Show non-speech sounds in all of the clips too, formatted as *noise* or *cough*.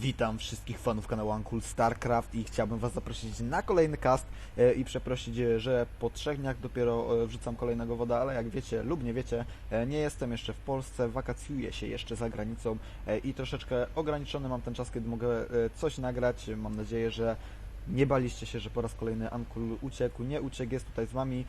Witam wszystkich fanów kanału Uncool StarCraft i chciałbym Was zaprosić na kolejny cast e, i przeprosić, że po trzech dniach dopiero e, wrzucam kolejnego woda, ale jak wiecie lub nie wiecie, e, nie jestem jeszcze w Polsce, wakacjuję się jeszcze za granicą i troszeczkę ograniczony mam ten czas, kiedy mogę coś nagrać. Mam nadzieję, że nie baliście się, że po raz kolejny Ankul uciekł, nie uciekł, jest tutaj z Wami.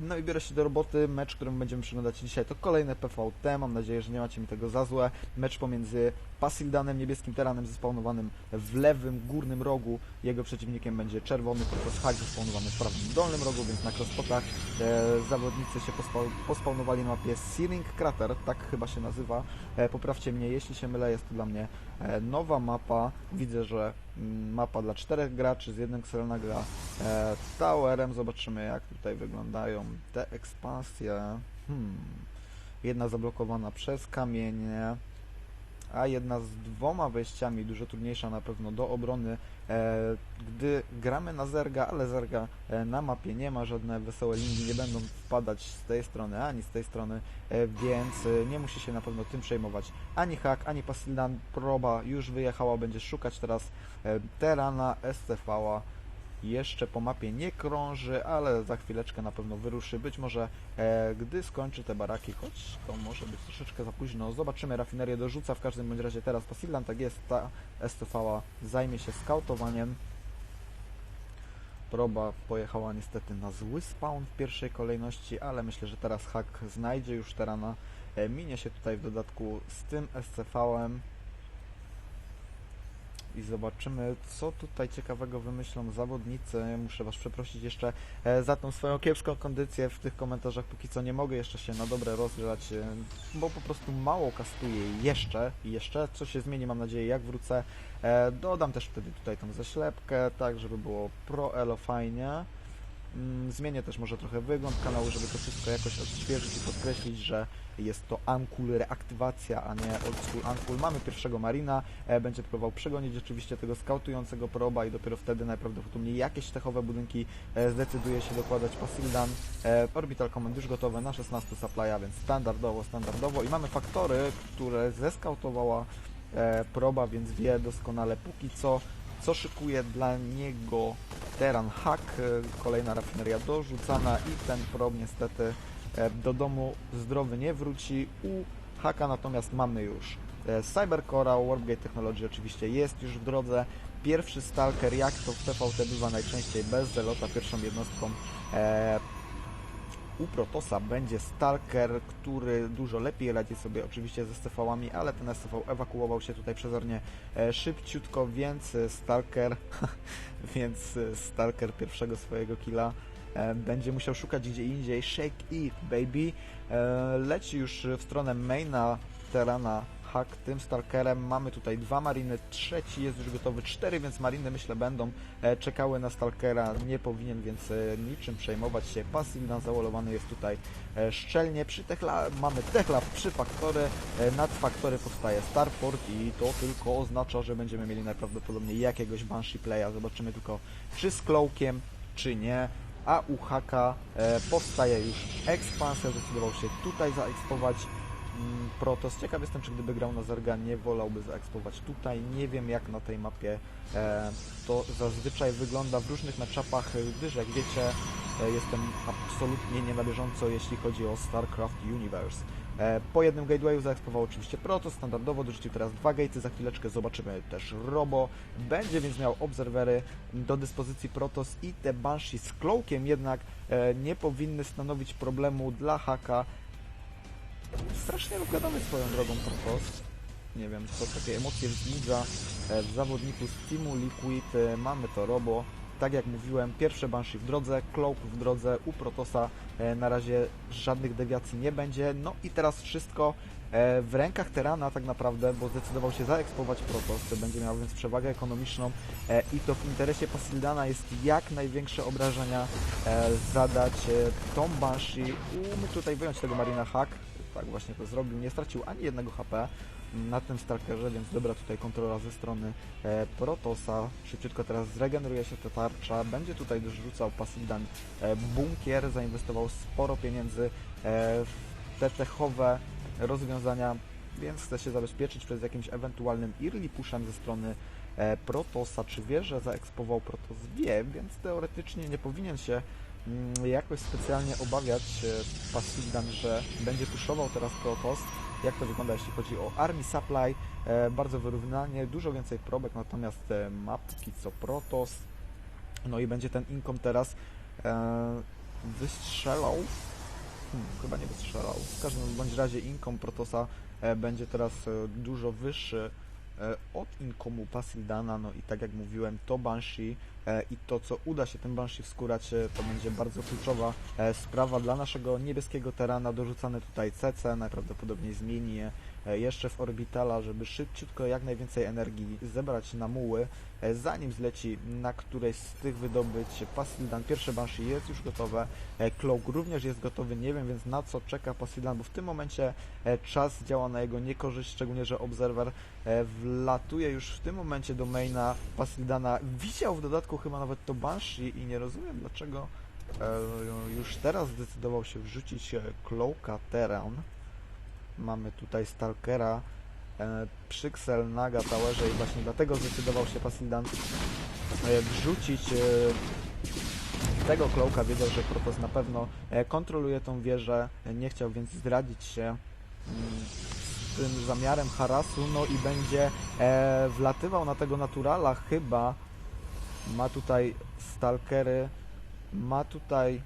No i biorę się do roboty. Mecz, którym będziemy przyglądać dzisiaj to kolejne PVT. Mam nadzieję, że nie macie mi tego za złe. Mecz pomiędzy Pasildanem, niebieskim teranem zespawnowanym w lewym górnym rogu. Jego przeciwnikiem będzie czerwony Protoss Hack zespawnowany w prawym dolnym rogu, więc na crosspotach e, zawodnicy się pospa- pospawnowali na mapie Searing Crater, tak chyba się nazywa. E, poprawcie mnie, jeśli się mylę, jest to dla mnie e, nowa mapa. Widzę, że mm, mapa dla czterech graczy z jednym Xelna gra e, Towerem. Zobaczymy jak tutaj wyglądają te ekspansje. Hmm. Jedna zablokowana przez kamienie, a jedna z dwoma wejściami, dużo trudniejsza na pewno do obrony. E, gdy gramy na Zerga, ale Zerga e, na mapie nie ma, żadne wesołe linii nie będą wpadać z tej strony, ani z tej strony, e, więc nie musi się na pewno tym przejmować ani Hack, ani Pasildan. Proba już wyjechała, będzie szukać teraz Terana, SCV-a. Jeszcze po mapie nie krąży, ale za chwileczkę na pewno wyruszy. Być może e, gdy skończy te baraki, choć to może być troszeczkę za późno. Zobaczymy, rafinerię dorzuca. W każdym bądź razie teraz Pasildan, tak jest, ta STV zajmie się skautowaniem. Proba pojechała niestety na zły spawn w pierwszej kolejności, ale myślę, że teraz Hack znajdzie już Terana. E, minie się tutaj w dodatku z tym SCV-em i zobaczymy, co tutaj ciekawego wymyślą zawodnicy. Muszę Was przeprosić jeszcze e, za tą swoją kiepską kondycję w tych komentarzach. Póki co nie mogę jeszcze się na dobre rozgrzać, e, bo po prostu mało kastuję jeszcze i jeszcze. Co się zmieni, mam nadzieję, jak wrócę. E, Dodam też wtedy tutaj tą zaślepkę, tak żeby było pro elo fajnie. Mm, Zmienię też może trochę wygląd kanału, żeby to wszystko jakoś odświeżyć i podkreślić, że jest to Ankul reaktywacja, a nie Old School Ankul. Mamy pierwszego Marina, e, będzie próbował przegonić oczywiście tego skautującego proba i dopiero wtedy najprawdopodobniej jakieś techowe budynki e, zdecyduje się dokładać Pasildan. E, Orbital Command już gotowe na 16 supply'a, więc standardowo, standardowo i mamy faktory, które zeskautowała proba, więc wie doskonale póki co co szykuje dla niego Teran Hack, e, kolejna rafineria dorzucana i ten prob niestety e, do domu zdrowy nie wróci. U Haka natomiast mamy już e, Cybercora, Warpgate Technology oczywiście jest już w drodze. Pierwszy Stalker, jak to w PvT bywa najczęściej bez zelota, pierwszą jednostką u Protosa będzie Stalker, który dużo lepiej radzi sobie oczywiście ze STV-ami, ale ten STV ewakuował się tutaj przezornie e, szybciutko, więc e, Stalker, *laughs* więc e, Stalker pierwszego swojego killa będzie musiał szukać gdzie indziej. Shake it, baby. Leci już w stronę maina Terana Hack tym Stalkerem. Mamy tutaj dwa mariny, trzeci jest już gotowy, cztery, więc mariny myślę będą e, czekały na Stalkera. Nie powinien więc e, niczym przejmować się. Pasildan zawolowany jest tutaj e, szczelnie. Przy techla mamy techla przy faktory. Nad faktory powstaje Starport i to tylko oznacza, że będziemy mieli najprawdopodobniej jakiegoś Banshee Playa. Zobaczymy tylko czy z Cloakiem, czy nie. A u Haka powstaje już ekspansja, zdecydował się tutaj zaekspować mm, Protoss. Ciekaw jestem, czy gdyby grał na Zerga, nie wolałby zaekspować tutaj. Nie wiem, jak na tej mapie e, to zazwyczaj wygląda w różnych matchupach, gdyż jak wiecie, e, jestem absolutnie nie na bieżąco, jeśli chodzi o StarCraft Universe. E, po jednym gatewayu zaekspował oczywiście Protoss, standardowo dorzucił teraz dwa gatey, za chwileczkę zobaczymy też Robo. Będzie więc miał obserwery do dyspozycji Protoss i te Banshee z Cloakiem jednak nie powinny stanowić problemu dla Haka. Strasznie wygadamy swoją drogą Protoss. Nie wiem, co takie emocje wzbudza e, w zawodniku z Teamu Liquid. E, Mamy to Robo. Tak jak mówiłem, pierwsze Banshee w drodze, Cloak w drodze, u Protosa e, na razie żadnych dewiacji nie będzie. No i teraz wszystko w rękach Terana tak naprawdę, bo zdecydował się zaekspować Protoss, będzie miał więc przewagę ekonomiczną i to w interesie Pasildana jest jak największe obrażenia zadać tą Banshee. Umy tutaj wyjąć tego Marina Hack, tak właśnie to zrobił, nie stracił ani jednego HP na tym Stalkerze, więc dobra tutaj kontrola ze strony e, Protosa. Szybciutko teraz zregeneruje się ta tarcza, będzie tutaj dorzucał Pasildan e, bunkier, zainwestował sporo pieniędzy e, w te techowe rozwiązania więc chce się zabezpieczyć przed jakimś ewentualnym early pushem ze strony e, Protosa, czy wie, że zaekspował Protos? Wie, więc teoretycznie nie powinien się jakoś specjalnie obawiać e, Pasildan, że będzie puszował teraz Protos. Jak to wygląda, jeśli chodzi o Army Supply? E, bardzo wyrównanie, dużo więcej probek, natomiast e, ma póki co Protos. No i będzie ten Incom teraz wystrzelał. Hmm, chyba nie wystrzelał. W każdym bądź razie Incom Protosa będzie teraz dużo wyższy od Incomu Pasildana, no i tak jak mówiłem, to Banshee e, i to, co uda się tym Banshee wskórać, e, to będzie bardzo kluczowa e, sprawa dla naszego niebieskiego terana. Dorzucane tutaj CC, najprawdopodobniej zmieni je e, jeszcze w Orbitala, żeby szybciutko jak najwięcej energii zebrać na muły, e, zanim zleci na któreś z tych wydobyć Pasildan. Pierwsze Banshee jest już gotowe, e, Cloak również jest gotowy, nie wiem więc na co czeka Pasildan, bo w tym momencie e, czas działa na jego niekorzyść, szczególnie, że Observer e, wlatuje już w tym momencie do maina Pasildana. Widział w dodatku chyba nawet to Banshee i nie rozumiem dlaczego e, już teraz zdecydował się wrzucić e, Cloaka Terran. Mamy tutaj Stalkera, e, Przyksel, Naga, Towerze i właśnie dlatego zdecydował się Pasildan e, wrzucić e, tego Cloaka. Wiedział, że Protoss na pewno e, kontroluje tą wieżę, e, nie chciał więc zdradzić się mm, z tym zamiarem harasu, no i będzie e, wlatywał na tego naturala chyba. Ma tutaj Stalkery, ma tutaj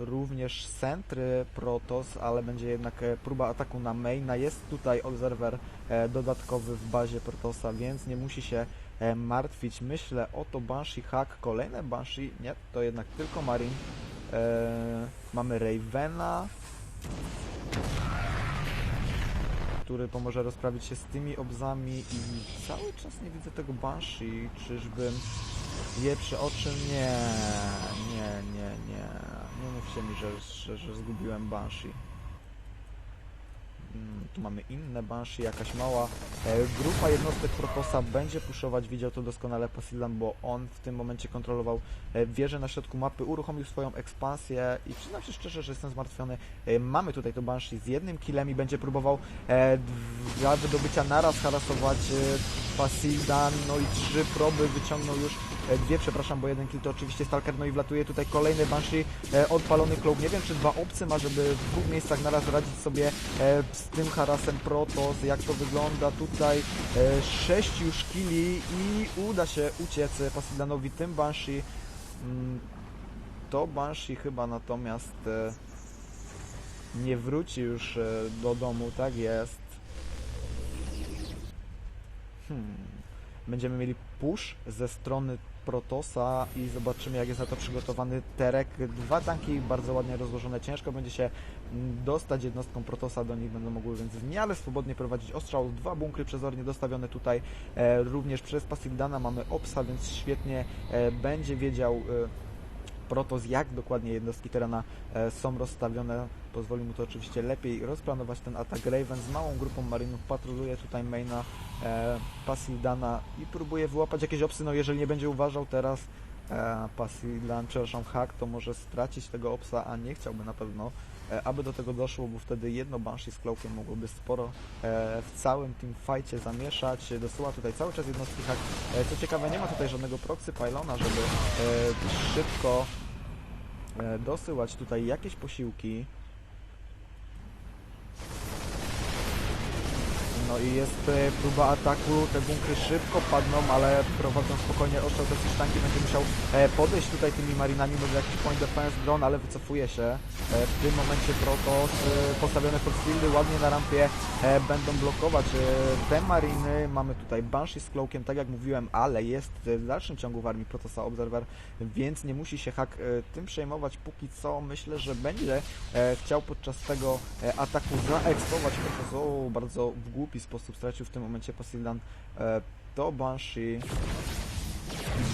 również centry Protoss, ale będzie jednak e, próba ataku na maina. Jest tutaj obserwer e, dodatkowy w bazie Protossa, więc nie musi się e, martwić. Myślę, oto Banshee hack, kolejne Banshee, nie, to jednak tylko Marine. E, mamy Ravena, który pomoże rozprawić się z tymi obzami i cały czas nie widzę tego Banshee. Czyżbym je przeoczył? Nie, nie, nie, nie. Nie mówcie mi, że, że, że zgubiłem Banshee. Mm, Tu mamy inne Banshee, jakaś mała e, grupa jednostek Protosa będzie puszować, widział to doskonale Pasildan, bo on w tym momencie kontrolował e, wieżę na środku mapy, uruchomił swoją ekspansję i przyznam się szczerze, że jestem zmartwiony. E, mamy tutaj to Banshee z jednym killem i będzie próbował e, dla wydobycia naraz harasować e, Pasildan, no i trzy proby wyciągnął już dwie, przepraszam, bo jeden kill to oczywiście Stalker, no i wlatuje tutaj kolejny Banshee, e, odpalony Cloak. Nie wiem, czy dwa obcy ma, żeby w dwóch miejscach naraz radzić sobie e, z tym harasem Protoss, jak to wygląda tutaj. E, sześć już killi i uda się uciec e, Pasildanowi tym Banshee. Mm, To Banshee chyba natomiast e, nie wróci już e, do domu, tak jest. Hmm. Będziemy mieli push ze strony Protosa i zobaczymy jak jest na to przygotowany Terek. Dwa tanki bardzo ładnie rozłożone. Ciężko będzie się dostać jednostką Protosa do nich. Będą mogły więc w miarę swobodnie prowadzić ostrzał. Dwa bunkry przezornie dostawione tutaj e, również przez Pasildana. Mamy Opsa, więc świetnie e, będzie wiedział e, Protos, jak dokładnie jednostki terena e, są rozstawione. Pozwoli mu to oczywiście lepiej rozplanować ten atak. Raven z małą grupą marinów patroluje tutaj maina e, Pasildana i próbuje wyłapać jakieś opsy. No jeżeli nie będzie uważał teraz e, Pasildan, przepraszam, hack, to może stracić tego opsa, a nie chciałby na pewno, e, aby do tego doszło, bo wtedy jedno Banshee z Cloakiem mogłoby sporo e, w całym tym fajcie zamieszać. Dosyła tutaj cały czas jednostki hack. Co ciekawe, nie ma tutaj żadnego proxy pylona, żeby szybko dosyłać tutaj jakieś posiłki. No i jest e, próba ataku, te bunkry szybko padną, ale prowadzą spokojnie ostrzał, też tanki będzie musiał e, podejść tutaj tymi marinami, może jakiś point defense drone, ale wycofuje się. E, w tym momencie Protoss postawione forcefieldy ładnie na rampie będą blokować te mariny. Mamy tutaj Banshee z Cloakiem, tak jak mówiłem, ale jest w dalszym ciągu w armii Protossa Observer, więc nie musi się Hack e, tym przejmować póki co. Myślę, że będzie chciał podczas tego ataku zaekspować Protoss. Bardzo w głupi sposób stracił w tym momencie Pasildan e, to Banshee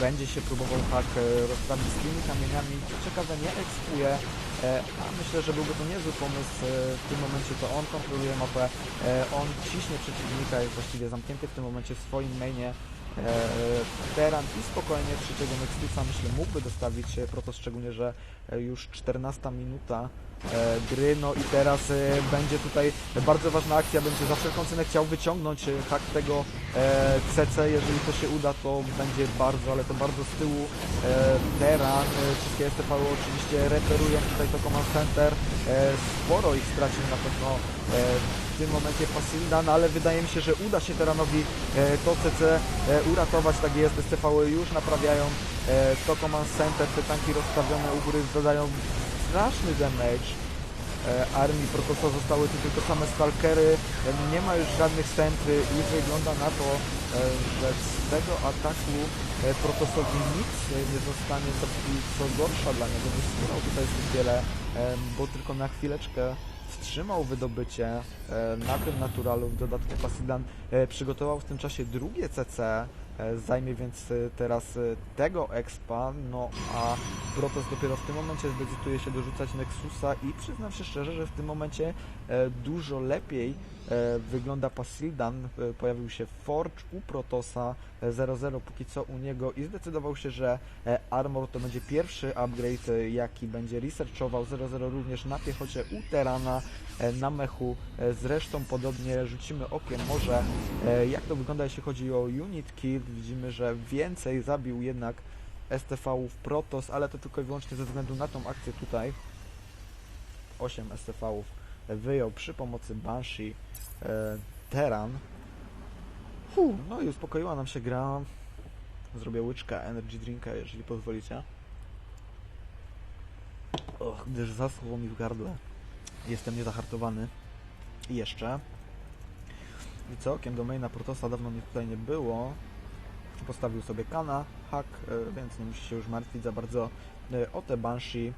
będzie się próbował Hack e, rozprawić z tymi kamieniami. Ciekawe, nie ekspuje, e, a myślę, że byłby to niezły pomysł. E, w tym momencie to on kontroluje mapę, on ciśnie przeciwnika, jest właściwie zamknięty w tym momencie w swoim mainie. Teran i spokojnie trzeciego Nexusa myślę mógłby dostawić Protoss, szczególnie, że już 14 minuta gry, no i teraz e, będzie tutaj bardzo ważna akcja, będzie za wszelką cenę chciał wyciągnąć e, hak tego e, CC, jeżeli to się uda, to będzie bardzo, ale to bardzo z tyłu. E, Teran, e, wszystkie STV oczywiście reperują tutaj to Command Center, e, sporo ich stracił na pewno e, w tym momencie Pasildan, ale wydaje mi się, że uda się Teranowi e, to CC e, uratować, tak jest, STV już naprawiają e, to Command Center, te tanki rozstawione u góry zadają straszny damage e, armii Protosa zostały tu tylko same stalkery, e, nie ma już żadnych sentry i wygląda na to, e, że z tego ataku Protosowi nic nie zostanie, co, co gorsza dla niego, zginął tutaj zbyt wiele, bo tylko na chwileczkę wstrzymał wydobycie na tym naturalu, w dodatku Pasidan przygotował w tym czasie drugie CC, zajmie więc e, teraz e, tego expa, no a Protoss dopiero w tym momencie zdecyduje się dorzucać Nexusa i przyznam się szczerze, że w tym momencie e, dużo lepiej e, wygląda Pasildan, e, pojawił się Forge u Protosa e, 0-0 póki co u niego i zdecydował się, że e, Armor to będzie pierwszy upgrade, e, jaki będzie researchował 0-0 również na piechocie u Terana, e, na mechu, e, zresztą podobnie rzucimy okiem może e, jak to wygląda jeśli chodzi o unit kill, widzimy, że więcej zabił jednak STV-ów Protoss, ale to tylko i wyłącznie ze względu na tą akcję tutaj. 8 STV-ów wyjął przy pomocy Banshee e, Teran. Huh, no i uspokoiła nam się gra. Zrobię łyczka energy drinka, jeżeli pozwolicie. Och, gdyż zaschło mi w gardle. Jestem niezahartowany i jeszcze. I co, okiem do maina Protosa dawno mnie tutaj nie było. Postawił sobie kana, hack, e, więc nie musi się już martwić za bardzo e, o te Banshee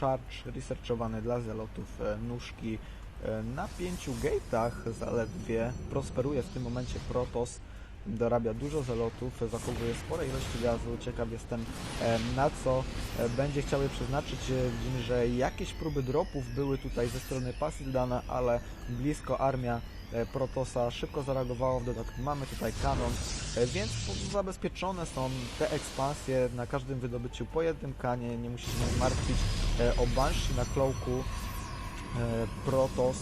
charge researchowany dla zelotów, e, nóżki e, na pięciu gate'ach zaledwie prosperuje w tym momencie Protoss dorabia dużo zelotów, zachowuje spore ilości gazu, ciekaw jestem e, na co e, będzie chciał je przeznaczyć. E, Widzimy, że jakieś próby dropów były tutaj ze strony Pasildana, ale blisko armia e, Protosa szybko zareagowała, w dodatku mamy tutaj kanon, e, więc zabezpieczone są te ekspansje na każdym wydobyciu po jednym kanie, nie musi się martwić e, o Banshee na klołku e, Protos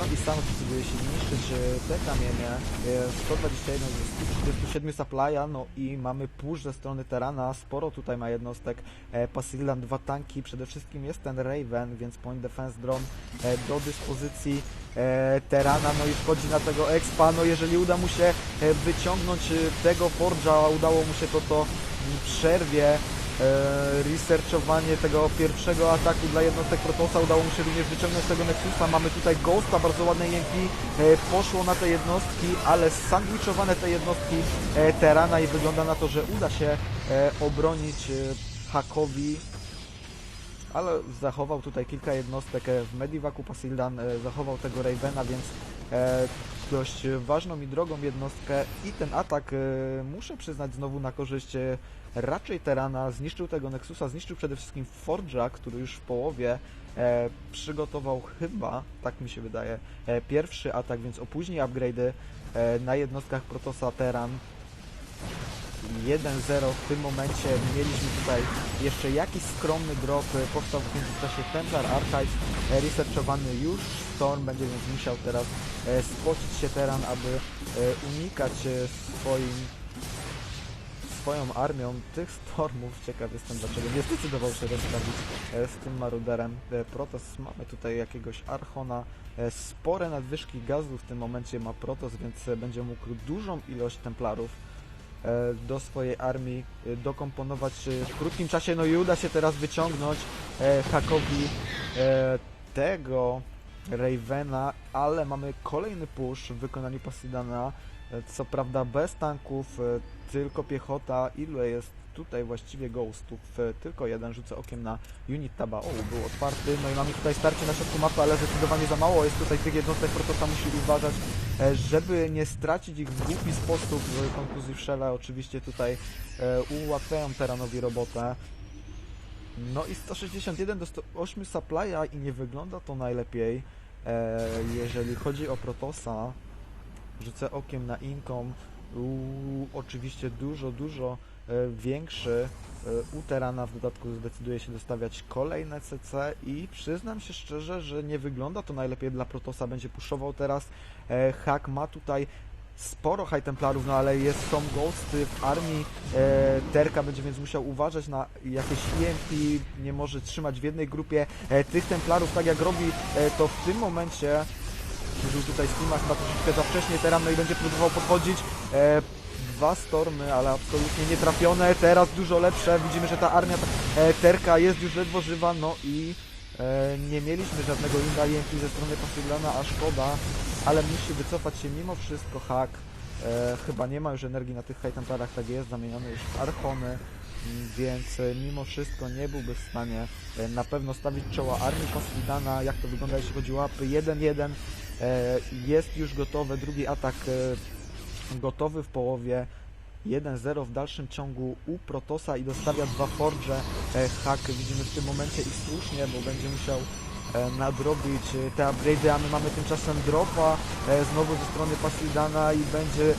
no i sam decyduje się niszczyć te kamienie. E, 121 ze 137 supply'a, no i mamy push ze strony Terana. Sporo tutaj ma jednostek. E, Pasildan, dwa tanki. Przede wszystkim jest ten Raven, więc point defense drone do dyspozycji e, Terana. No i wchodzi na tego expa. No jeżeli uda mu się e, wyciągnąć tego Forge'a, udało mu się to, to przerwie researchowanie tego pierwszego ataku dla jednostek Protosa. Udało mu się również wyciągnąć tego Nexusa. Mamy tutaj Ghosta, bardzo ładne EMP. E, poszło na te jednostki, ale sandwichowane te jednostki e, Terana i wygląda na to, że uda się e, obronić e, Hakowi. Ale zachował tutaj kilka jednostek e, w Medivacu Pasildan, e, zachował tego Ravena, więc e, dość ważną i drogą jednostkę i ten atak, e, muszę przyznać znowu na korzyść e, raczej Terana, zniszczył tego Nexusa, zniszczył przede wszystkim Forge'a, który już w połowie e, przygotował chyba, tak mi się wydaje, pierwszy atak, więc opóźni upgrade'y na jednostkach Protosa Teran. 1-0 w tym momencie mieliśmy tutaj jeszcze jakiś skromny drop, e, powstał w międzyczasie Templar Archive, e, researchowany już Storm, będzie więc musiał teraz e, spocić się Teran, aby unikać swoim swoją armią tych stormów. Ciekaw jestem dlaczego nie zdecydował się rozprawić z tym maruderem. Protoss mamy tutaj jakiegoś Archona. Spore nadwyżki gazu w tym momencie ma Protoss, więc będzie mógł dużą ilość Templarów do swojej armii e, dokomponować e, w krótkim czasie. No i uda się teraz wyciągnąć e, Hakowi e, tego Ravena, ale mamy kolejny push w wykonaniu Pasidana. E, Co prawda bez tanków, e, tylko piechota. Ile jest tutaj właściwie ghostów? E, Tylko jeden. Rzucę okiem na unit taba. O, był otwarty. No i mamy tutaj starcie na środku mapy, ale zdecydowanie za mało jest tutaj tych jednostek. Protosa musi uważać, e, żeby nie stracić ich w głupi sposób. E, Konkluzji Shella oczywiście tutaj ułatwiają Teranowi robotę. No i 161 do 108 supply'a i nie wygląda to najlepiej, jeżeli chodzi o Protosa. rzucę okiem na Inkom. Uuu, oczywiście dużo, dużo większy. E, U Terana w dodatku zdecyduje się dostawiać kolejne CC i przyznam się szczerze, że nie wygląda to najlepiej dla Protosa. Będzie puszował teraz. E, Hack ma tutaj sporo High Templarów, no ale jest, są ghosty w armii e, Terka, będzie więc musiał uważać na jakieś EMP, nie może trzymać w jednej grupie e, tych Templarów, tak jak robi e, to w tym momencie. Użył tutaj Steama chyba troszeczkę za wcześnie, teraz no i będzie próbował podchodzić. E, dwa stormy, ale absolutnie nietrafione, teraz dużo lepsze, widzimy, że ta armia e, Terka jest już ledwo żywa, no i e, nie mieliśmy żadnego Inda EMP ze strony Pasylana, a szkoda, ale musi wycofać się mimo wszystko Hak. E, chyba nie ma już energii na tych High Templarach, tak jest, zamieniony już w Archony, m, więc e, mimo wszystko nie byłby w stanie e, na pewno stawić czoła armii Pasylana, jak to wygląda jeśli chodzi o łapy? 1-1, e, jest już gotowy, drugi atak gotowy w połowie, 1-0 w dalszym ciągu u Protosa i dostawia dwa Forge. E, Hak widzimy w tym momencie i słusznie, bo będzie musiał e, nadrobić e, te upgrade'y, a my mamy tymczasem dropa znowu ze strony Pasildana i będzie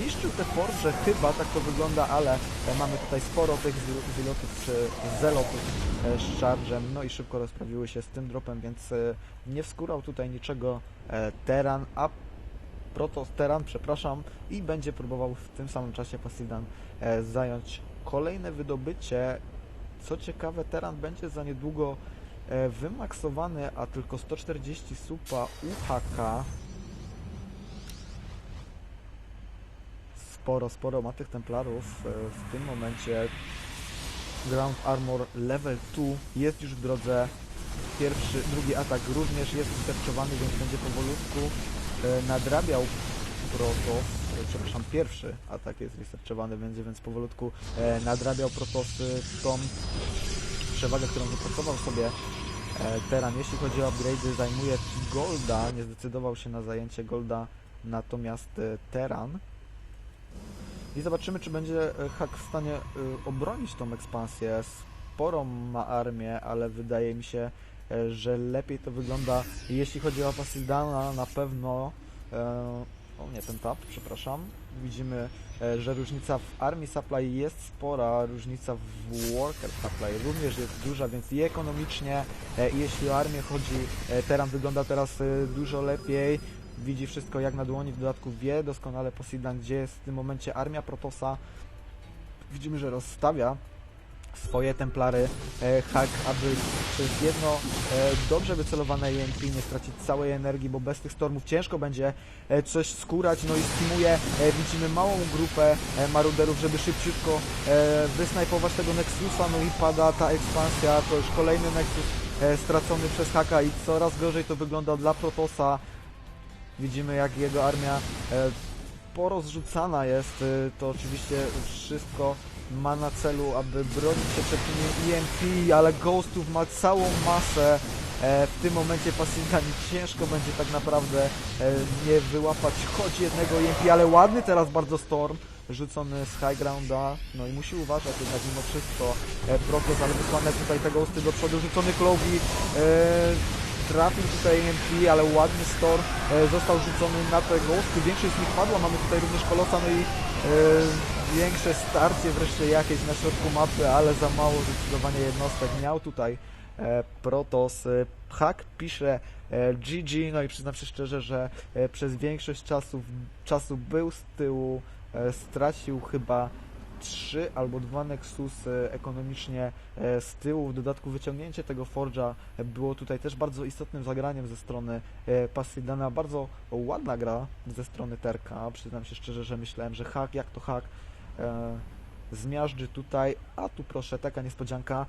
niszczył te Forge, chyba tak to wygląda, ale mamy tutaj sporo tych zylotów czy zelotów z charge'em, no i szybko rozprawiły się z tym dropem, więc nie wskórał tutaj niczego Teran, a Protos Teran, przepraszam, i będzie próbował w tym samym czasie Pasidan e, zająć kolejne wydobycie. Co ciekawe, Teran będzie za niedługo e, wymaksowany, a tylko 140 supa UHK. Sporo, sporo ma tych templarów. E, w tym momencie Ground Armor Level 2 jest już w drodze. Pierwszy, drugi atak również jest wystarczowany, więc będzie powolutku nadrabiał Protos, e, przepraszam, pierwszy atak jest wystarczowany, będzie więc powolutku e, nadrabiał Protosy tą przewagę, którą wypracował sobie e, Teran. Jeśli chodzi o upgrade'y, zajmuje Golda, nie zdecydował się na zajęcie Golda, natomiast e, Teran. I zobaczymy, czy będzie e, Hak w stanie e, obronić tą ekspansję. Sporą ma armię, ale wydaje mi się, e, że lepiej to wygląda, jeśli chodzi o Pasildana, na pewno e, o nie, ten tap, przepraszam. Widzimy, e, że różnica w Army Supply jest spora, różnica w Worker Supply również jest duża, więc i ekonomicznie, e, jeśli o armię chodzi, e, Teran wygląda teraz e, dużo lepiej. Widzi wszystko jak na dłoni, w dodatku wie doskonale Poseidon, gdzie jest w tym momencie armia Protosa. Widzimy, że rozstawia swoje templary e, hack, aby przez jedno e, dobrze wycelowane EMP nie stracić całej energii, bo bez tych stormów ciężko będzie e, coś skórać, no i skimuje, e, widzimy małą grupę maruderów, żeby szybciutko e, wysnajpować tego Nexusa, no i pada ta ekspansja, to już kolejny Nexus stracony przez haka i coraz gorzej to wygląda dla Protosa. Widzimy jak jego armia porozrzucana jest, e, to oczywiście wszystko ma na celu, aby bronić się przed tymi EMP, ale Ghostów ma całą masę. E, w tym momencie Pasintani ciężko będzie tak naprawdę e, nie wyłapać choć jednego EMP, ale ładny teraz bardzo Storm rzucony z high grounda, no i musi uważać jednak mimo wszystko e, Protos, ale wysłane tutaj te ghosty do przodu, rzucony Clovi, trafił tutaj EMP, ale ładny Storm e, został rzucony na te ghosty, większość z nich padła, mamy tutaj również Kolosa, no i e, większe starcie wreszcie jakieś na środku mapy, ale za mało zdecydowanie jednostek miał tutaj e, Protos. Hack pisze GG, no i przyznam się szczerze, że przez większość czasu, czasu był z tyłu, stracił chyba trzy albo dwa Nexusy ekonomicznie e, z tyłu. W dodatku wyciągnięcie tego Forge'a było tutaj też bardzo istotnym zagraniem ze strony e, Passidana. Bardzo ładna gra ze strony Terka. Przyznam się szczerze, że myślałem, że hack, jak to hack, e, zmiażdży tutaj, a tu proszę, taka niespodzianka.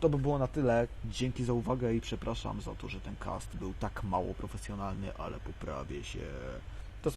To by było na tyle. Dzięki za uwagę i przepraszam za to, że ten cast był tak mało profesjonalny, ale poprawię się.